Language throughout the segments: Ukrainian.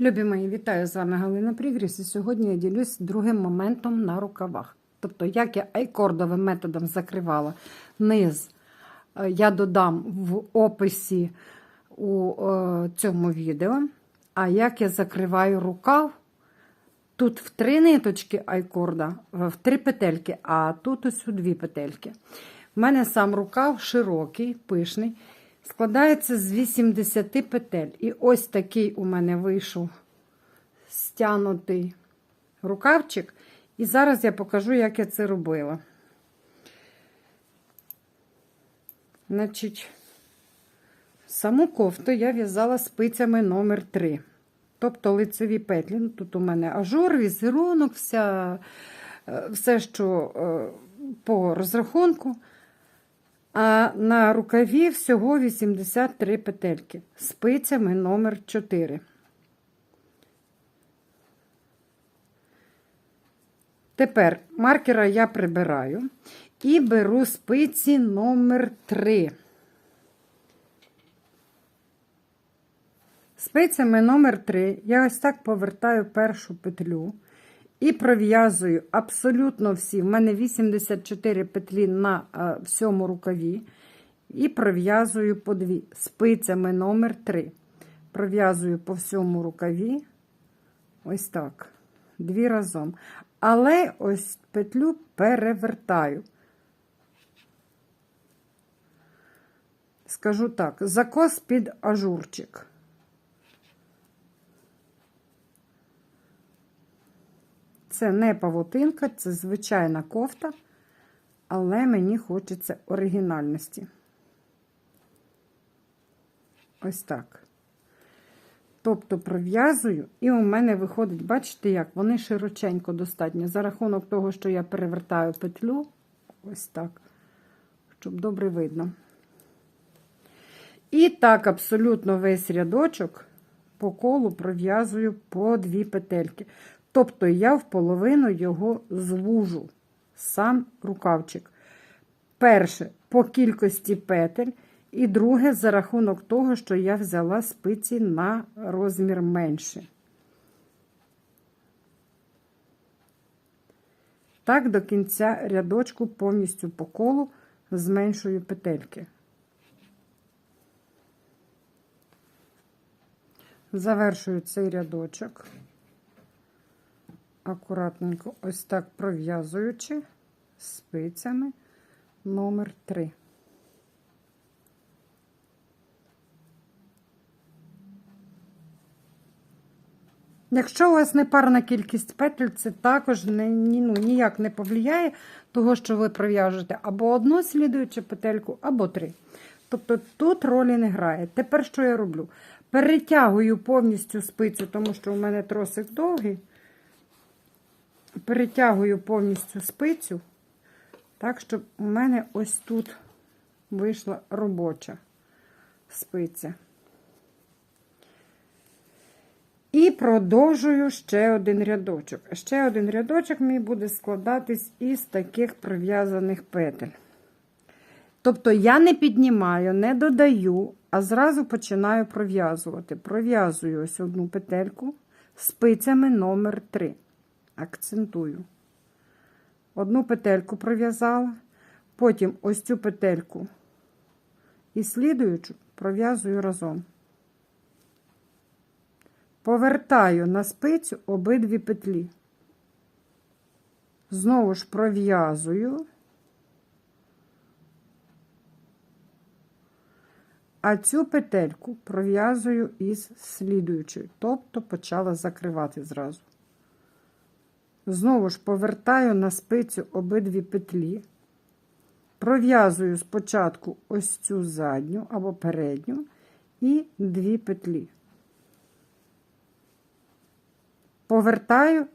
Любі мої, вітаю з вами Галина Прігріс. І сьогодні я ділюсь другим моментом на рукавах. Тобто, як я айкордовим методом закривала низ, е, я додам в описі у е, цьому відео. А як я закриваю рукав, тут в три ниточки айкорда, в три петельки, а тут ось у дві петельки. У мене сам рукав широкий, пишний. Складається з 80 петель. І ось такий у мене вийшов стянутий рукавчик. І зараз я покажу, як я це робила. Значить, саму кофту я в'язала спицями номер 3 Тобто лицеві петлі. Ну, Тут у мене ажур, візерунок, вся, е, все, що е, по розрахунку. А на рукаві всього 83 петельки спицями номер 4. Тепер маркера я прибираю і беру спиці номер 3. Спицями номер 3 я ось так повертаю першу петлю і пров'язую абсолютно всі. В мене 84 петлі на а, всьому рукаві. І пров'язую по дві спицями номер 3. Пров'язую по всьому рукаві. Ось так. Дві разом. Але ось петлю перевертаю. Скажу так, закос під ажурчик. Це не павутинка, це звичайна кофта, але мені хочеться оригінальності. Ось так. Тобто пров'язую, і у мене виходить, бачите, як? Вони широченько достатньо. За рахунок того, що я перевертаю петлю, ось так, щоб добре видно. І так, абсолютно весь рядочок по колу пров'язую по дві петельки. Тобто я в половину його звужу, сам рукавчик. Перше, по кількості петель, і друге, за рахунок того, що я взяла спиці на розмір менше. Так, до кінця рядочку повністю по колу зменшую петельки. Завершую цей рядочок акуратненько ось так пров'язуючи спицями номер 3. Якщо у вас не парна кількість петель, це також не, ну, ніяк не повлияє того, що ви пров'яжете або одну слідуючу петельку, або три. Тобто тут ролі не грає. Тепер що я роблю? Перетягую повністю спицю, тому що у мене тросик довгий перетягую повністю спицю, так, щоб у мене ось тут вийшла робоча спиця. І продовжую ще один рядочок. Ще один рядочок мій буде складатись із таких прив'язаних петель. Тобто я не піднімаю, не додаю, а зразу починаю пров'язувати. Пров'язую ось одну петельку спицями номер 3 акцентую. Одну петельку пров'язала, потім ось цю петельку і слідуючу пров'язую разом. Повертаю на спицю обидві петлі. Знову ж пров'язую, а цю петельку пров'язую із слідуючою, тобто почала закривати зразу. Знову ж повертаю на спицю обидві петлі, пров'язую спочатку ось цю задню або передню і дві петлі. Повертаю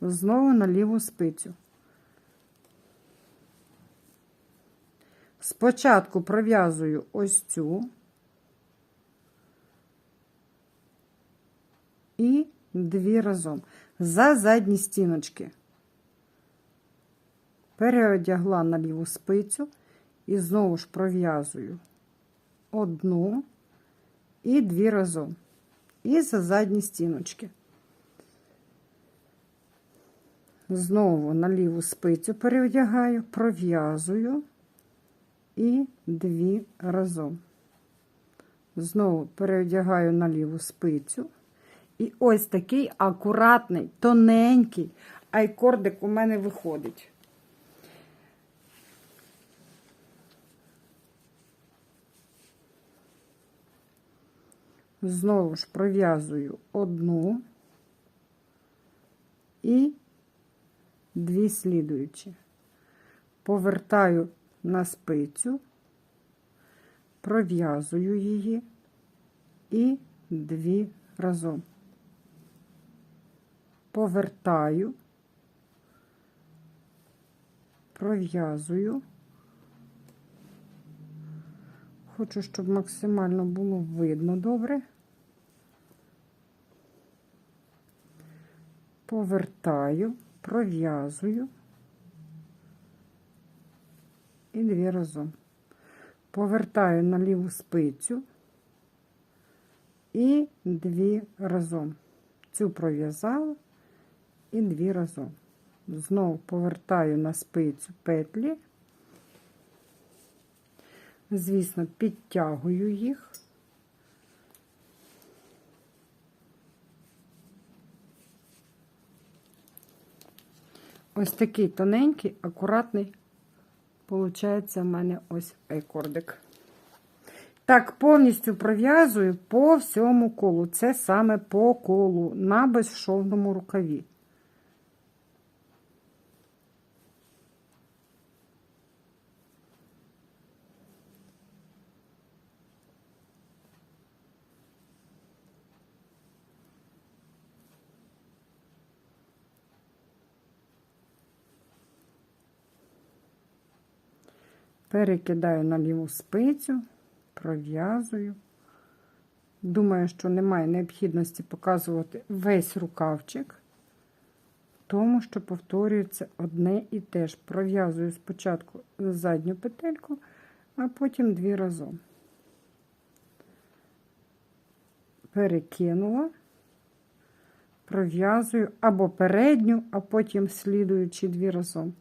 знову на ліву спицю. Спочатку пров'язую ось цю і дві разом за задні стіночки. Переодягла на ліву спицю і знову ж пров'язую одну і дві разом. і за задні стіночки. Знову на ліву спицю перевдягаю, пров'язую і дві разом. Знову перевдягаю на ліву спицю. І ось такий акуратний, тоненький айкордик у мене виходить. Знову ж пров'язую одну і дві слідуючі. Повертаю на спицю, пров'язую її і дві разом. Повертаю, пров'язую. Хочу, щоб максимально було видно добре. Повертаю, пров'язую і дві разом. Повертаю на ліву спицю і дві разом. Цю пров'язала і дві разом. Знову повертаю на спицю петлі. Звісно, підтягую їх. Ось такий тоненький, акуратний, получається в мене ось айкордик. Так, повністю пров'язую по всьому колу. Це саме по колу на безшовному рукаві. Перекидаю на ліву спицю, пров'язую. Думаю, що немає необхідності показувати весь рукавчик, тому що повторюється одне і те ж. Пров'язую спочатку задню петельку, а потім дві разом. Перекинула, пров'язую або передню, а потім слідуючи дві разом.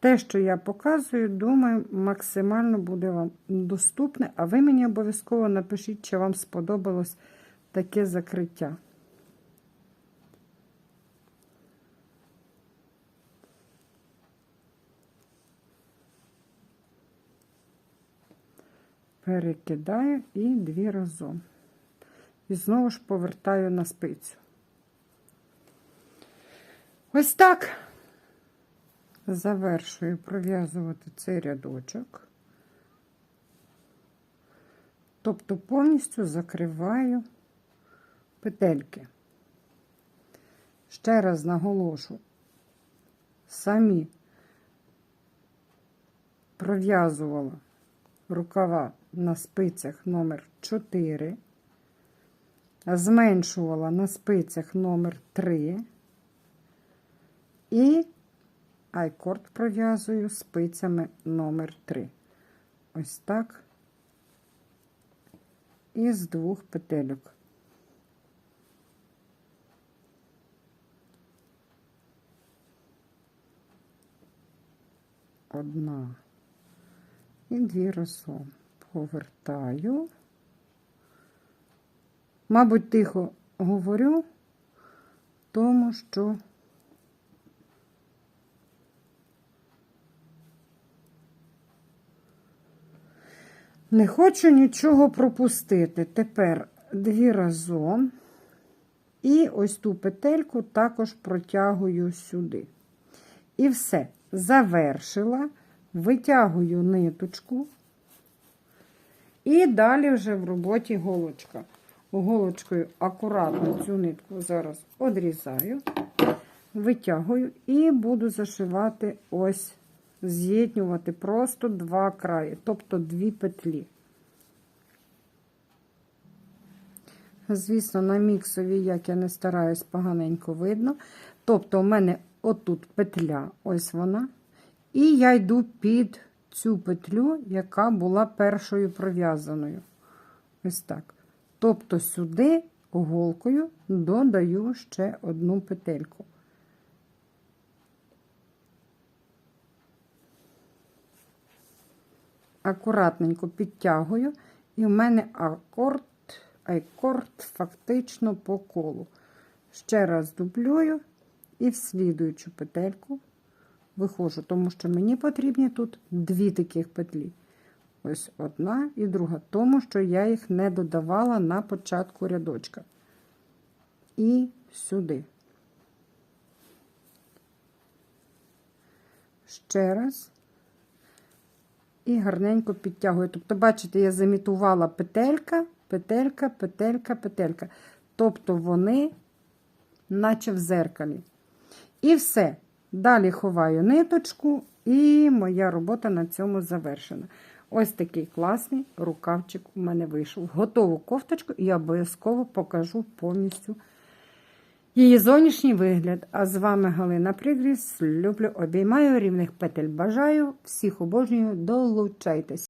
Те, що я показую, думаю, максимально буде вам доступне, а ви мені обов'язково напишіть, чи вам сподобалось таке закриття. Перекидаю і дві разом. І знову ж повертаю на спицю. Ось так завершую пров'язувати цей рядочок, тобто повністю закриваю петельки. Ще раз наголошу, самі пров'язувала рукава на спицях номер 4, зменшувала на спицях номер 3 і айкорд пров'язую спицями номер 3 Ось так. Із двох петельок. Одна і дві разом повертаю. Мабуть, тихо говорю, тому що Не хочу нічого пропустити. Тепер дві разом. І ось ту петельку також протягую сюди. І все. Завершила, витягую ниточку. І далі вже в роботі голочка. Голочкою акуратно цю нитку зараз одрізаю, витягую і буду зашивати ось з'єднювати просто два краї, тобто дві петлі. Звісно, на міксові, як я не стараюсь, поганенько видно. Тобто, у мене отут петля, ось вона. І я йду під цю петлю, яка була першою пров'язаною. Ось так. Тобто сюди голкою додаю ще одну петельку. Акуратненько підтягую, і в мене акорд, акорд фактично по колу. Ще раз дублюю і в слідуючу петельку виходжу, тому що мені потрібні тут дві таких петлі. Ось одна і друга, тому що я їх не додавала на початку рядочка. І сюди. Ще раз. І гарненько підтягую. Тобто, бачите, я замітувала петелька, петелька, петелька, петелька. Тобто вони, наче в зеркалі. І все. Далі ховаю ниточку, і моя робота на цьому завершена. Ось такий класний рукавчик у мене вийшов. Готову кофточку і обов'язково покажу повністю її зовнішній вигляд. А з вами Галина Пригріс. Люблю, обіймаю рівних петель. Бажаю всіх обожнюю. Долучайтесь!